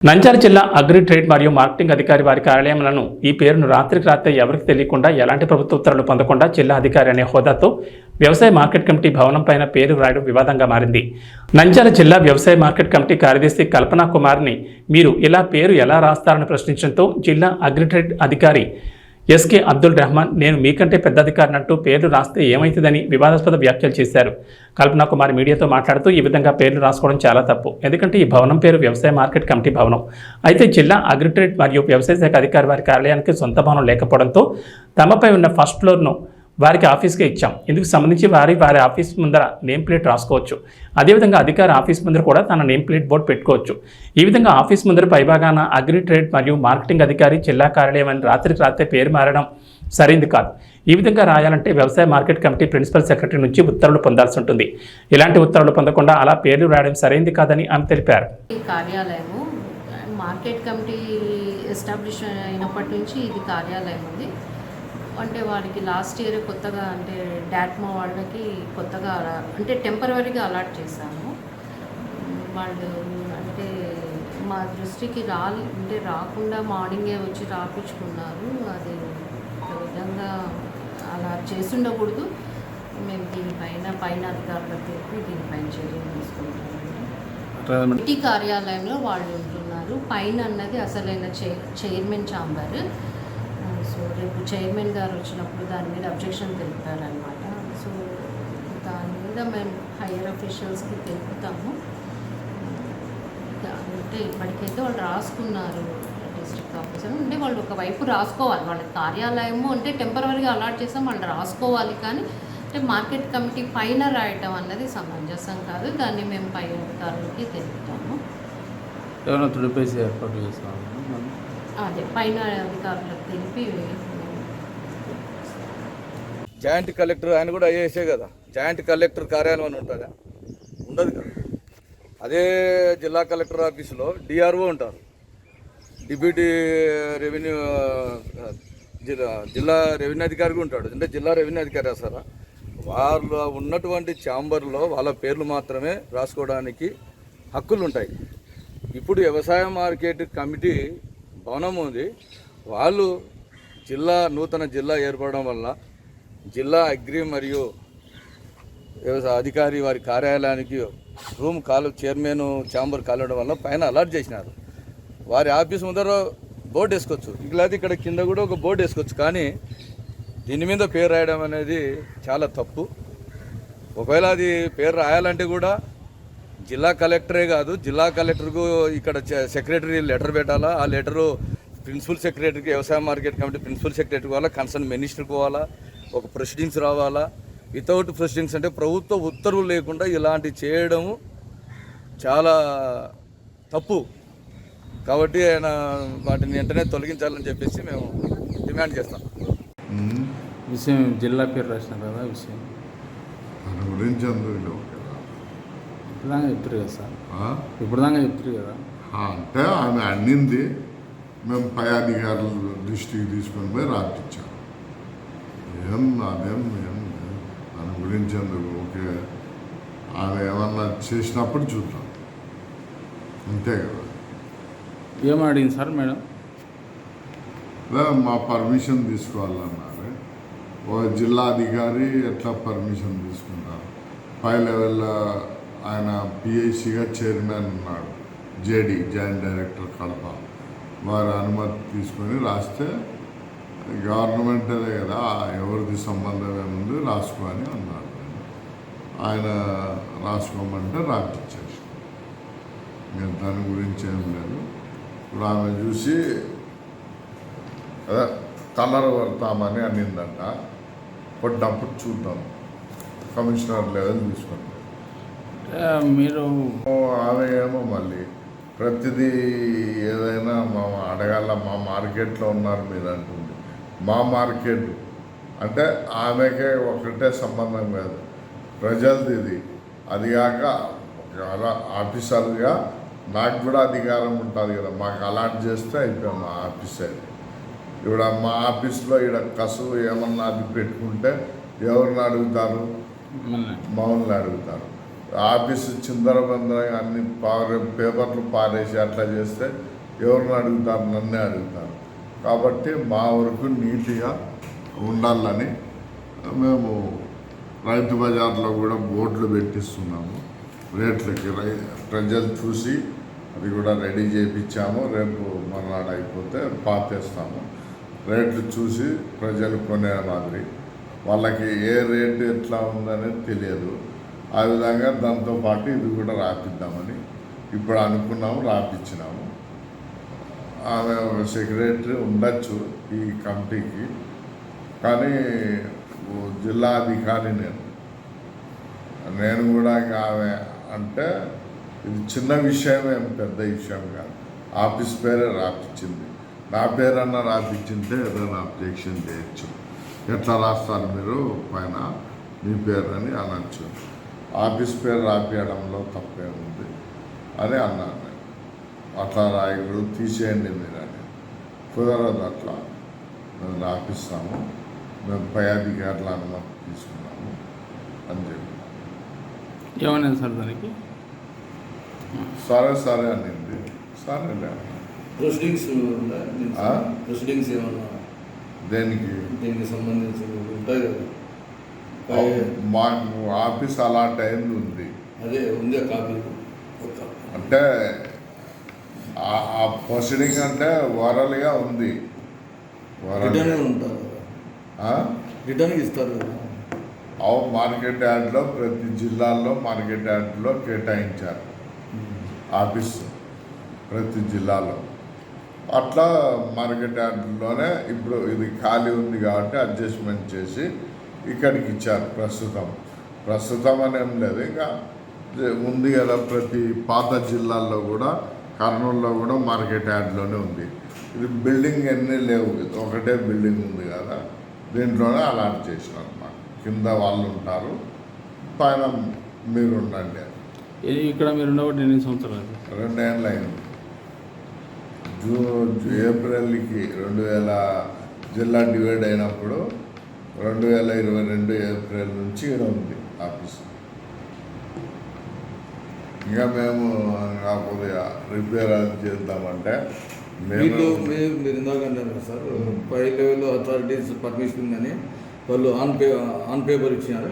నంద్యాల జిల్లా agri trade మరియు marketing అధికారి వారి కార్యాలయంలో ఈ పేరును రాత్రికి రాత్రి ఎవరికి తెలియకుండా ఎలాంటి ప్రభుత్వ ఉత్తర్వులు పొందకుండా జిల్లా అధికారి అనే హోదాతో వ్యవసాయ మార్కెట్ కమిటీ భవనం పైన పేరు రాయడం వివాదంగా మారింది. నంద్యాల జిల్లా వ్యవసాయ మార్కెట్ కమిటీ కార్యదర్శి కల్పనా కుమార్ని మీరు ఇలా పేరు ఎలా రాస్తారని ప్రశ్నించడంతో జిల్లా అగ్రిట్రేడ్ అధికారి ఎస్కే అబ్దుల్ రెహమాన్ నేను మీకంటే పెద్ద అధికారిని అంటూ పేర్లు రాస్తే ఏమవుతుందని వివాదాస్పద వ్యాఖ్యలు చేశారు. కల్పనా కుమార్ మీడియాతో మాట్లాడుతూ ఈ విధంగా పేర్లు రాసుకోవడం చాలా తప్పు. ఎందుకంటే ఈ భవనం పేరు వ్యవసాయ మార్కెట్ కమిటీ భవనం. అయితే జిల్లా అగ్రిటరేట్ మరియు వ్యవసాయ శాఖ అధికారి వారి కార్యాలయానికి సొంత భవనం లేకపోవడంతో తమపై ఉన్న ఫస్ట్ ఫ్లోర్ను వారికి ఆఫీస్కే ఇచ్చాం. ఇందుకు సంబంధించి వారి వారి ఆఫీస్ ముందర నేమ్ ప్లేట్ రాసుకోవచ్చు. అదేవిధంగా అధికారి ఆఫీస్ ముందర కూడా తన నేమ్ ప్లేట్ బోర్డు పెట్టుకోవచ్చు. ఈ విధంగా ఆఫీస్ ముందర పైభాగాన అగ్రి ట్రేడ్ మరియు మార్కెటింగ్ అధికారి జిల్లా కార్యాలయం అని రాత్రికి రాత్రే పేరు మారడం సరైంది కాదు. ఈ విధంగా రాయాలంటే వ్యవసాయ మార్కెట్ కమిటీ ప్రిన్సిపల్ సెక్రటరీ నుంచి ఉత్తర్వులు పొందాల్సి ఉంటుంది. ఇలాంటి ఉత్తర్వులు పొందకుండా అలా పేర్లు రాయడం సరైంది కాదని ఆమె తెలిపారు. కార్యాలయము మార్కెట్ కమిటీ ఎస్టాబ్లిష్ అయినప్పటి నుంచి ఇది కార్యాలయం ఉంది. అంటే వారికి లాస్ట్ ఇయర్ కొత్తగా అంటే డాట్మా వాళ్ళకి కొత్తగా అలా- అంటే టెంపరీగా అలాట్ చేశాము. వాళ్ళు అంటే మా దృష్టికి రా అంటే రాకుండా మార్నింగే వచ్చి రాపించుకున్నారు అది ఒక విధంగా అలా చేసుండకూడదు. మేము దీనిపైన పైన అధికారులకు తెలిపి దీనిపైన చర్యలు తీసుకుంటామండి ఇంటి కార్యాలయంలో వాళ్ళు ఉంటున్నారు. పైన అన్నది అసలైన చైర్మన్ ఛాంబర్. సో రేపు చైర్మన్ గారు వచ్చినప్పుడు దాని మీద అబ్జెక్షన్ తెలుపుతారనమాట సో దాని మీద మేము హైయర్ అఫీషియల్స్కి తెలుపుతాము. అంటే ఇప్పటికైతే వాళ్ళు రాసుకున్నారు డిస్ట్రిక్ట్ ఆఫీసర్. అంటే వాళ్ళు ఒకవైపు రాసుకోవాలి. వాళ్ళ కార్యాలయము అంటే టెంపరీగా అలాట్ చేసాం వాళ్ళు రాసుకోవాలి కానీ అంటే మార్కెట్ కమిటీ పైన రాయటం అన్నది సమంజసం కాదు. దాన్ని మేము పై అధికారులకి తెలుపుతాము. ఏమైనా తుడిపేసి ఏర్పాటు చేస్తాము అదే పైన అధికారులకు తెలిపి జాయింట్ కలెక్టర్ ఆయన కూడా ఐఏఎస్ఏ కదా. జాయింట్ కలెక్టర్ కార్యాలయం అని ఉంటుందా? ఉండదు కదా. అదే జిల్లా కలెక్టర్ ఆఫీసులో డిఆర్ఓ ఉంటారు. డిప్యూటీ రెవెన్యూ జిల్లా జిల్లా రెవెన్యూ అధికారి ఉంటాడు. అంటే జిల్లా రెవెన్యూ అధికారి సారా? వాళ్ళు ఉన్నటువంటి ఛాంబర్లో వాళ్ళ పేర్లు మాత్రమే రాసుకోవడానికి హక్కులు ఉంటాయి ఇప్పుడు వ్యవసాయ మార్కెట్ కమిటీ భవనం ఉంది. వాళ్ళు జిల్లా నూతన జిల్లా ఏర్పడడం వల్ల జిల్లా అగ్రి మరియు వ్యవసాయ అధికారి వారి కార్యాలయానికి రూమ్ కాలు చైర్మన్ ఛాంబర్ కాలడం వల్ల పైన అలర్ట్ చేసినారు. వారి ఆఫీస్ ముందర బోర్డు వేసుకోవచ్చు. ఇలా ఇక్కడ కింద కూడా ఒక బోర్డు వేసుకోవచ్చు. కానీ దీని మీద పేరు రాయడం అనేది చాలా తప్పు. ఒకవేళ అది పేరు రాయాలంటే కూడా జిల్లా కలెక్టరే కాదు జిల్లా కలెక్టర్కు ఇక్కడ సెక్రటరీ లెటర్ పెట్టాలా? ఆ లెటరు ప్రిన్సిపల్ సెక్రటరీకి వ్యవసాయ మార్కెట్ కమిటీ ప్రిన్సిపల్ సెక్రటరీకి పోవాలా కన్సర్న్ మినిస్టర్కి పోవాలా ఒక ప్రొసీడింగ్స్ రావాలా? వితౌట్ ప్రొసీడింగ్స్ అంటే ప్రభుత్వ ఉత్తర్వులు లేకుండా ఇలాంటి చేయడము చాలా తప్పు. కాబట్టి ఆయన వాటిని వెంటనే తొలగించాలని చెప్పేసి మేము డిమాండ్ చేస్తాం. విషయం జిల్లా పేరు రాసిన కదా విషయం? గురించి ఇప్పుడు దాకా చెప్తారు కదా సార్? ఇప్పుడు దాకా చెప్తారు కదా. అంటే ఆమె అన్నింది మేము పై అధికారుల దృష్టికి తీసుకొని పోయి రాపించాం ఏం అదేం ఏం. దాని గురించి ఎందుకు? ఓకే. ఆమె ఏమన్నా చేసినప్పుడు చూద్దాం. అంతే కదా. ఏం అడిగింది సార్ మేడం? మా పర్మిషన్ తీసుకోవాలన్నారు. ఓ జిల్లా అధికారి ఎట్లా పర్మిషన్ తీసుకుంటారు? పై లెవెల్లో ఆయన పిఐసిగా చైర్మన్ ఉన్నాడు. జేడి జాయింట్ డైరెక్టర్ కడప వారి అనుమతి తీసుకొని రాస్తే గవర్నమెంటే కదా ఎవరిది సంబంధం ఏముంది రాసుకో అని అన్నారు ఆయన రాసుకోమంటే రాపిచ్చేసి నేను దాని గురించి ఏం లేదు. ఇప్పుడు ఆమె చూసి అదే కలర్ పడతామని అనిందంట. పడ్డప్పుడు చూద్దాం. కమిషనర్ లేదని తీసుకుంటాం మీరు ఆమె ఏమో మళ్ళీ. ప్రతిదీ ఏదైనా మా అడగాల మా మార్కెట్లో ఉన్నారు మీరు అంటుంది మా మార్కెట్ అంటే ఆమెకే ఒకటే సంబంధం కాదు. ప్రజలది ఇది. అది కాక ఆఫీసర్గా నాకు కూడా అధికారం ఉంటుంది కదా. మాకు అలాట్ చేస్తే అయిపోయాం మా ఆఫీసర్ ఇప్పుడు మా ఆఫీస్లో ఇక్కడ కసువు ఏమన్నా అది పెట్టుకుంటే ఎవరిని అడుగుతారు? మిమ్మల్ని అడుగుతారు. ఆఫీసు చిందరబందరగా అన్ని పారే పేపర్లు పారేసి అట్లా చేస్తే ఎవరిని అడుగుతారు? నన్నే అడుగుతారు. కాబట్టి మా వరకు నీట్గా ఉండాలని మేము రైతు బజార్లో కూడా బోర్డులు పెట్టిస్తున్నాము. రేట్లకి రై ప్రజలు చూసి అది కూడా రెడీ చేయించాము రేపు మర్నాడు అయిపోతే పాతేస్తాము. రేట్లు చూసి ప్రజలు కొనే మాదిరి. వాళ్ళకి ఏ రేటు ఎట్లా ఉందనేది తెలియదు. ఆ విధంగా దాంతో పాటు ఇది కూడా రాపిద్దామని ఇప్పుడు అనుకున్నాము రాపిచ్చినాము. ఆమె ఒక సెక్రటరీ ఉండొచ్చు ఈ కమిటీకి కానీ జిల్లా అధికారి నేను. నేను కూడా ఇంకా ఆమె అంటే ఇది చిన్న విషయం ఏం పెద్ద విషయం కాదు. ఆఫీస్ పేరే రాపిచ్చింది. నా పేరన్నా రాపిచ్చింటే ఏదైనా అబ్జెక్షన్ చేయొచ్చు. ఎట్లా రాస్తారు మీరు పైన? మీ పేరు అని అనొచ్చు. ఆఫీస్ పేరు రాపియడంలో తప్పేముంది అని అన్నాను నేను అట్లా రాయకూడదు తీసేయండి మీరని కుదరదు అట్లా. మేము రాపిస్తాము మేము పై అధికారుల అనుమతి తీసుకున్నాము అని చెప్పి ఏమన్నా సార్ దానికి? సరే సరే అనింది. సరేలే. ప్రొసీడింగ్స్ ఉందా? ప్రొసీడింగ్స్ ఏమన్నా? దేనికి? దీనికి సంబంధించి ఉంటాయి కదా. మాకు ఆఫీస్ అలాంటి అయింది ఉంది. అదే ఉందే కాపీ అంటే ఆ- ప్రొసీడింగ్ అంటే ఓరల్గా ఉంది. రిటర్న్ ఉంటారు? రిటర్న్ ఇస్తారు అవు మార్కెట్ యార్డ్లో ప్రతి జిల్లాల్లో మార్కెట్ యార్డ్లో కేటాయించారు. ఆఫీస్ ప్రతి జిల్లాలో. అట్లా మార్కెట్ యార్డ్లోనే ఇప్పుడు ఇది ఖాళీ ఉంది కాబట్టి అడ్జస్ట్మెంట్ చేసి ఇక్కడికి ఇచ్చారు ప్రస్తుతం. ప్రస్తుతం అని ఏం లేదు ఇంకా ఉంది కదా ప్రతి పాత జిల్లాల్లో కూడా కర్నూలులో కూడా మార్కెట్ యార్డ్లోనే ఉంది. ఇది బిల్డింగ్ ఎన్ని లేవు ఒకటే బిల్డింగ్ ఉంది కదా దీంట్లోనే అలాట్ చేసినారు అన్నమాట కింద వాళ్ళు ఉంటారు పైన మీరు ఉండండి. ఇక్కడ మీరు ఉండబట్టి ఎన్ని సంవత్సరాలు రెండేళ్ళు అయింది. జూన్ ఏప్రిల్కి రెండు వేల జిల్లా డివైడ్ అయినప్పుడు రెండు వేల ఇరవై రెండు ఏప్రిల్ నుంచి ఇక్కడ ఉంది ఆఫీస్. ఇంకా మేము కొద్దిగా రిపేర్ అది చేద్దామంటే మీరు మీరు ఇందాక అంటారు కదా సార్ పై లెవెల్ అథారిటీస్ పర్మిషన్ ఉందని వాళ్ళు ఆన్ పే ఆన్ పేపర్ ఇచ్చినారు.